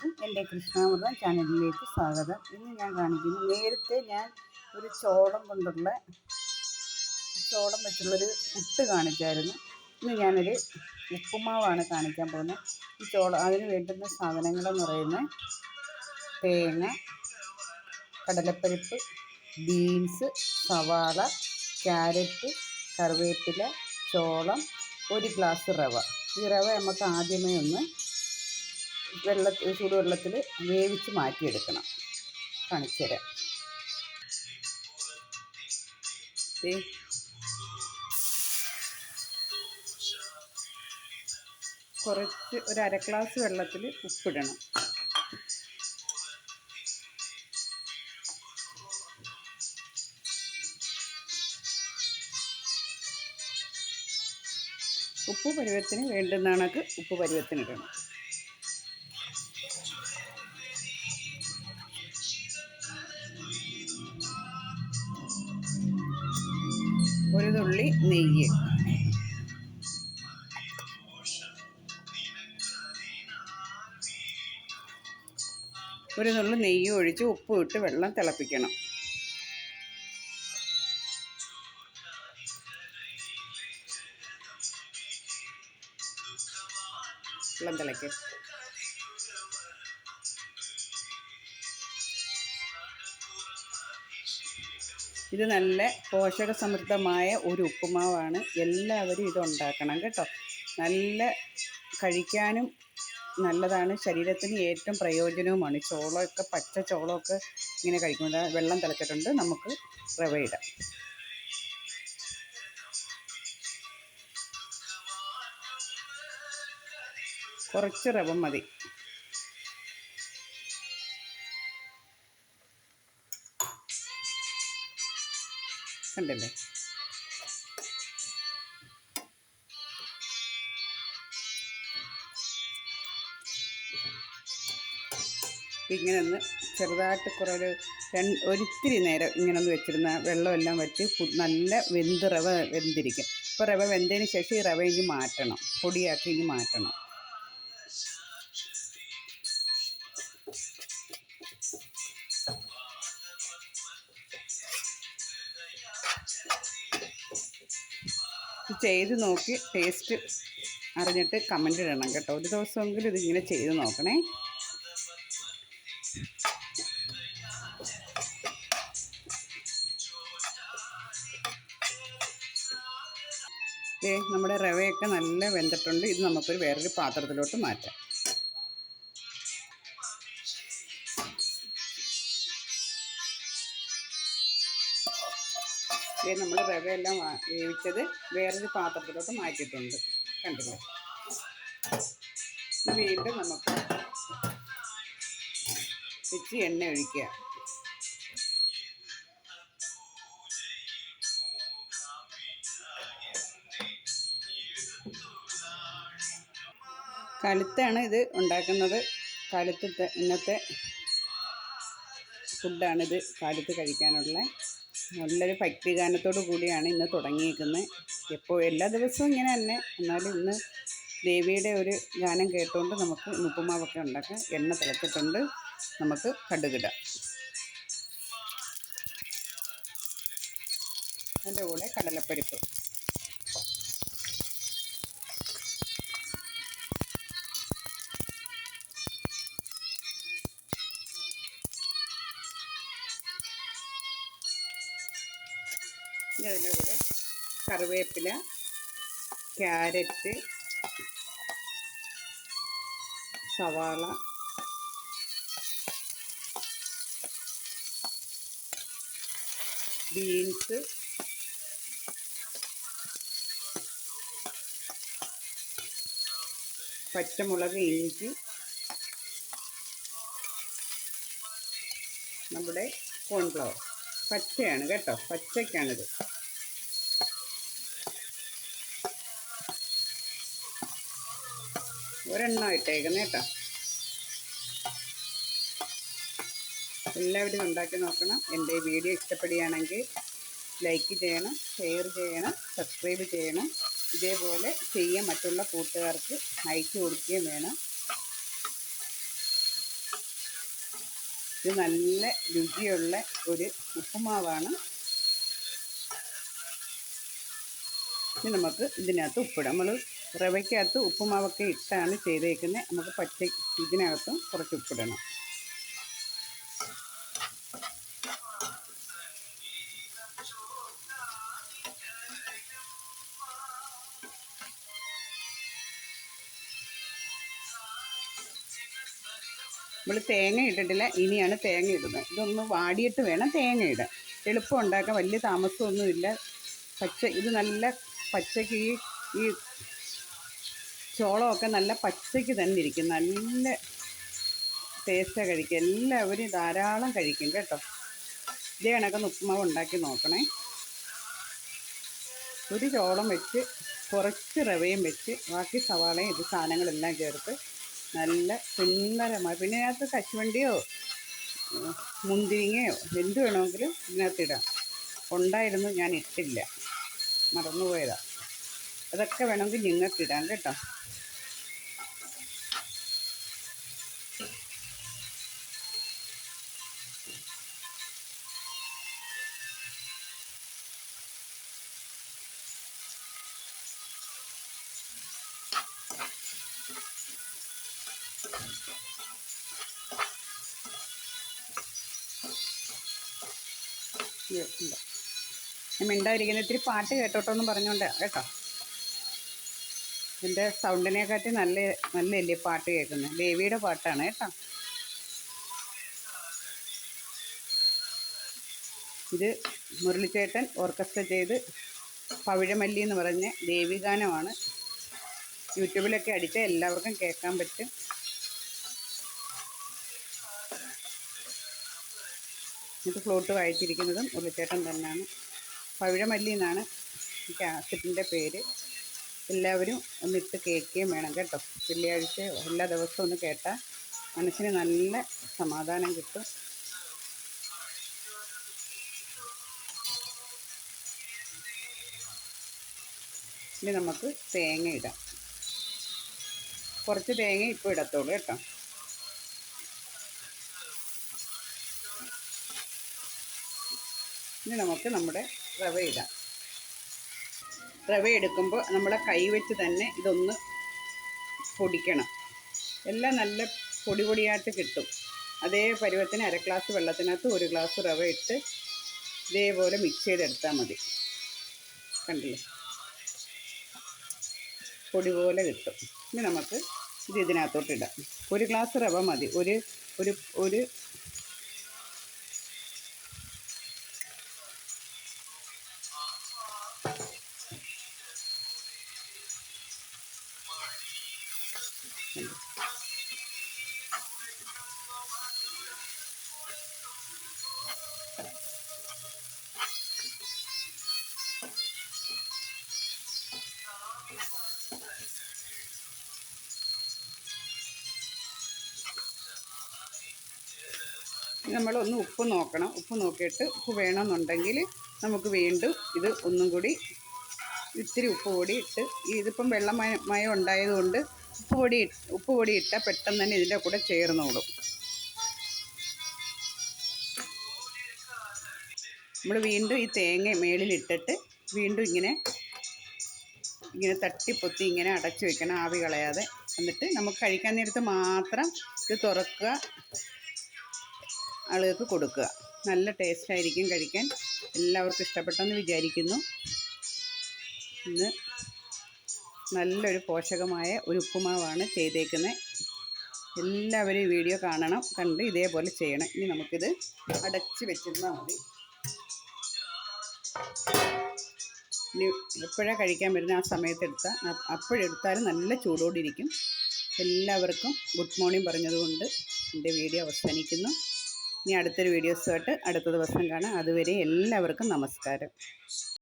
എന്റെ കൃഷ്ണാമൃതം ചാനലിലേക്ക് സ്വാഗതം. ഇന്ന് ഞാൻ കാണിക്കുന്നു നേരത്തെ ഞാൻ ഒരു ചോളം കൊണ്ടുള്ള ചോളം വെച്ചുള്ളൊരു പുട്ട് കാണിച്ചായിരുന്നു. ഇന്ന് ഞാനൊരു ഉപ്പുമാവാണ് കാണിക്കാൻ പോകുന്നത്. ഈ ചോളം അതിന് വേണ്ടുന്ന സാധനങ്ങളെന്ന് പറയുന്നത് തേങ്ങ കടലപ്പരിപ്പ് ബീൻസ് സവാള ക്യാരറ്റ് കറിവേപ്പില ചോളം ഒരു ഗ്ലാസ് റവ. ഈ റവ നമുക്ക് ആദ്യമേ ഒന്ന് വെള്ള ചൂടുവെള്ളത്തിൽ വേവിച്ച് മാറ്റിയെടുക്കണം കാണിച്ചു. കുറച്ച് ഒരു അര ഗ്ലാസ് വെള്ളത്തിൽ ഉപ്പിടണം. ഉപ്പ് പരുവത്തിന് വേണ്ടുന്ന ഉപ്പ് പരുവത്തിന് ഇടണം നെയ്യ്. ഒരു നുള്ളു നെയ്യ് ഒഴിച്ച് ഉപ്പ് ഇട്ട് വെള്ളം തിളപ്പിക്കണം. വെള്ളം തിളയ്ക്ക്. ഇത് നല്ല പോഷക സമൃദ്ധമായ ഒരു ഉപ്പുമാവാണ്. എല്ലാവരും ഇത് ഉണ്ടാക്കണം കേട്ടോ. നല്ല കഴിക്കാനും നല്ലതാണ്. ശരീരത്തിന് ഏറ്റവും പ്രയോജനവുമാണ്. ചോളമൊക്കെ പച്ച ചോളമൊക്കെ ഇങ്ങനെ കഴിക്കുന്നത് വെള്ളം തിളച്ചിട്ടുണ്ട്. നമുക്ക് റവ ഇടാം. കുറച്ച് റവ മതി. കണ്ടില്ലേ ഇങ്ങനെ ഒന്ന് ചെറുതായിട്ട് കുറേ രണ്ട് ഒരിത്തിരി നേരം ഇങ്ങനെ ഒന്ന് വെച്ചിരുന്ന വെള്ളമെല്ലാം ഫു- നല്ല വെന്ത് റവ വെന്തിരിക്കും. ഇപ്പോൾ റവ വെന്തതിന് ശേഷം ഈ റവ ഇനി മാറ്റണം. പൊടിയാക്കി ഇനി മാറ്റണം. ചെയ്ത് നോക്കി ടേസ്റ്റ് അറിഞ്ഞിട്ട് കമന്റ് ഇടണം കേട്ടോ. ഒരു ദിവസമെങ്കിലും ഇതിങ്ങനെ ചെയ്ത് നോക്കണേ. നമ്മുടെ റവയൊക്കെ നല്ല വെന്തിട്ടുണ്ട്. ഇത് നമുക്കൊരു വേറൊരു പാത്രത്തിലോട്ട് മാറ്റാം. നമ്മൾ റവയെല്ലാം വേവിച്ചത് വേറൊരു പാത്രത്തിലോട്ട് മാറ്റിയിട്ടുണ്ട്. കണ്ടില്ലേ? വീണ്ടും നമുക്ക് വെച്ച് എണ്ണ ഒഴിക്കുക. കലുത്താണ് ഇത് ഉണ്ടാക്കുന്നത്. കഴുത്ത് ഇന്നത്തെ ഫുഡാണിത് കാലത്ത് കഴിക്കാനുള്ള. നല്ലൊരു ഭക്തിഗാനത്തോടു കൂടിയാണ് ഇന്ന് തുടങ്ങിയേക്കുന്നത്. എപ്പോൾ എല്ലാ ദിവസവും ഇങ്ങനെ തന്നെ. എന്നാലും ഇന്ന് ദേവിയുടെ ഒരു ഗാനം കേട്ടുകൊണ്ട് നമുക്ക് ഉപ്പുമാവൊക്കെ ഉണ്ടാക്കാം. എണ്ണ തിളച്ചിട്ടുണ്ട്. നമുക്ക് കടുകിടാം. അതിന്റെ കൂടെ കടലപ്പരിപ്പ്. ഇനി അതിന്റെ കൂടെ കറിവേപ്പില ക്യാരറ്റ് സവാള ബീൻസ് പച്ചമുളക് ഇഞ്ചി നമ്മുടെ കോൺഫ്ലവർ പച്ചയാണ് കേട്ടോ പച്ചയ്ക്കാണിത്. ഒരെണ്ണം ഇട്ടേക്കുന്നത് കേട്ടോ. എല്ലാവരും ഉണ്ടാക്കി നോക്കണം. എന്റെ വീഡിയോ ഇഷ്ടപ്പെടുകയാണെങ്കിൽ ലൈക്ക് ചെയ്യണം ഷെയർ ചെയ്യണം സബ്സ്ക്രൈബ് ചെയ്യണം. ഇതേപോലെ ചെയ്യാൻ മറ്റുള്ള കൂട്ടുകാർക്ക് അയച്ചു കൊടുക്കുകയും വേണം. ഇത് നല്ല രുചിയുള്ള ഒരു ഉപ്പുമാവാണ്. ഇനി നമുക്ക് ഇതിനകത്ത് ഉപ്പിടാം. നമ്മൾ റവയ്ക്കകത്ത് ഉപ്പുമാവൊക്കെ ഇട്ടാണ് ചെയ്തേക്കുന്നത് നമുക്ക് പച്ച ഇതിനകത്തും കുറച്ച് ഉപ്പിടണം. നമ്മൾ തേങ്ങ ഇട്ടിട്ടില്ല. ഇനിയാണ് തേങ്ങ ഇടുന്നത്. ഇതൊന്ന് വാടിയിട്ട് വേണം തേങ്ങ ഇടാൻ. എളുപ്പം ഉണ്ടാക്കാൻ. വലിയ താമസമൊന്നുമില്ല. പച്ച ഇത് നല്ല പച്ചക്ക് ഈ ഈ ചോളമൊക്കെ നല്ല പച്ചയ്ക്ക് തന്നെ ഇരിക്കും. നല്ല ടേസ്റ്റാണ് കഴിക്കുക. എല്ലാവരും ധാരാളം കഴിക്കും കേട്ടോ. ഇതേ കണക്കൊന്ന് ഉപ്പുമാവ് ഉണ്ടാക്കി നോക്കണേ. ഒരു ചോളം വെച്ച് കുറച്ച് റവയും വെച്ച് ബാക്കി സവാളയും ഇത് സാധനങ്ങളെല്ലാം ചേർത്ത് നല്ല സുന്ദരമായി. പിന്നെ അതിനകത്ത് കശുവണ്ടിയോ മുന്തിരിങ്ങയോ എന്ത് വേണമെങ്കിലും ഇതിനകത്ത് ഇടാം. ഉണ്ടായിരുന്നു ഞാൻ ഇട്ടില്ല. മറന്നുപോയതാണ് അതൊക്കെ വേണമെങ്കിൽ നിങ്ങൾക്കിടാം കേട്ടോ. ഉണ്ട്. ഞാൻ മിണ്ടായിരിക്കുന്നത് ഇത്തിരി പാട്ട് കേട്ടോട്ടോ എന്ന് പറഞ്ഞോണ്ട് കേട്ടോ. എന്റെ സൗണ്ടിനെക്കാട്ടി നല്ല നല്ലല്ലേ പാട്ട് കേൾക്കുന്നത് ദേവിയുടെ പാട്ടാണ് കേട്ടോ. ഇത് മുരളിച്ചേട്ടൻ ഓർക്കസ്ട്ര ചെയ്ത് പവിഴമല്ലി എന്ന് പറഞ്ഞ ദേവിഗാനമാണ്. യൂട്യൂബിലൊക്കെ അടിച്ചാൽ എല്ലാവർക്കും കേൾക്കാൻ പറ്റും. ഇത് ഫ്ലോട്ട് വായിച്ചിരിക്കുന്നതും ഉള്ളിച്ചേട്ടൻ തന്നെയാണ്. പവിഴമല്ലി എന്നാണ് ഈ പേര്. എല്ലാവരും ഒന്നിട്ട് കേൾക്കുകയും വേണം കേട്ടോ. വെള്ളിയാഴ്ച എല്ലാ ദിവസവും ഒന്ന് കേട്ടാൽ മനസ്സിന് നല്ല സമാധാനം കിട്ടും. ഇനി നമുക്ക് തേങ്ങ ഇടാം. കുറച്ച് തേങ്ങ ഇപ്പോൾ ഇടത്തുള്ളൂ കേട്ടോ. ഇനി നമുക്ക് നമ്മുടെ റവ ഇടാം. റവ എടുക്കുമ്പോൾ നമ്മളെ കൈ വെച്ച് തന്നെ ഇതൊന്ന് പൊടിക്കണം. എല്ലാം നല്ല പൊടി പൊടിയായിട്ട് കിട്ടും. അതേ പരുവത്തിന് അര ഗ്ലാസ് വെള്ളത്തിനകത്ത് ഒരു ഗ്ലാസ് റവ ഇട്ട് ഇതേപോലെ മിക്സ് ചെയ്തെടുത്താൽ മതി. കണ്ടില്ലേ? പൊടി പോലെ കിട്ടും. ഇനി നമുക്ക് ഇത് ഇതിനകത്തോട്ട് ഇടാം. ഒരു ഗ്ലാസ് റവ മതി. ഒരു ഒരു ഒരു നമ്മളൊന്ന് ഉപ്പ് നോക്കണം. ഉപ്പ് നോക്കിയിട്ട് ഉപ്പ് വേണമെന്നുണ്ടെങ്കിൽ നമുക്ക് വീണ്ടും ഇത് ഒന്നും കൂടി ഇത്തിരി ഉപ്പ് പൊടി ഇട്ട് ഇതിപ്പം വെള്ളമയ മയം ഉണ്ടായതുകൊണ്ട് ഉപ്പ് പൊടി ഉപ്പ് പൊടി ഇട്ടാൽ പെട്ടെന്ന് തന്നെ ഇതിന്റെ കൂടെ ചേർന്നോളും നമ്മൾ വീണ്ടും ഈ തേങ്ങ മേളിലിട്ടിട്ട് വീണ്ടും ഇങ്ങനെ ഇങ്ങനെ തട്ടിപ്പൊത്തി ഇങ്ങനെ അടച്ചു വെക്കണം ആവി കളയാതെ. എന്നിട്ട് നമുക്ക് കഴിക്കാൻ നേരത്ത് മാത്രം ഇത് തുറക്കുക. ആളുകൾക്ക് കൊടുക്കുക. നല്ല ടേസ്റ്റ് ആയിരിക്കും കഴിക്കാൻ. എല്ലാവർക്കും ഇഷ്ടപ്പെട്ടെന്ന് വിചാരിക്കുന്നു. ഇന്ന് നല്ലൊരു പോഷകമായ ഒരു ഉപ്പുമാവാണ് ചെയ്തേക്കുന്നത് എല്ലാവരും ഈ വീഡിയോ കാണണം കണ്ട് ഇതേപോലെ ചെയ്യണം. ഇനി നമുക്കിത് അടച്ച് വെച്ചിരുന്നാൽ മതി. ഇനി എപ്പോഴാണ് കഴിക്കാൻ വരുന്ന ആ സമയത്ത് എടുത്താൽ അപ്പോഴെടുത്താലും നല്ല ചൂടോടിരിക്കും. എല്ലാവർക്കും ഗുഡ് മോർണിംഗ് പറഞ്ഞതുകൊണ്ട് എന്റെ വീഡിയോ അവസാനിക്കുന്നു. ഇനി അടുത്തൊരു വീഡിയോസുമായിട്ട് അടുത്ത ദിവസം കാണാം. അതുവരെ എല്ലാവർക്കും നമസ്കാരം.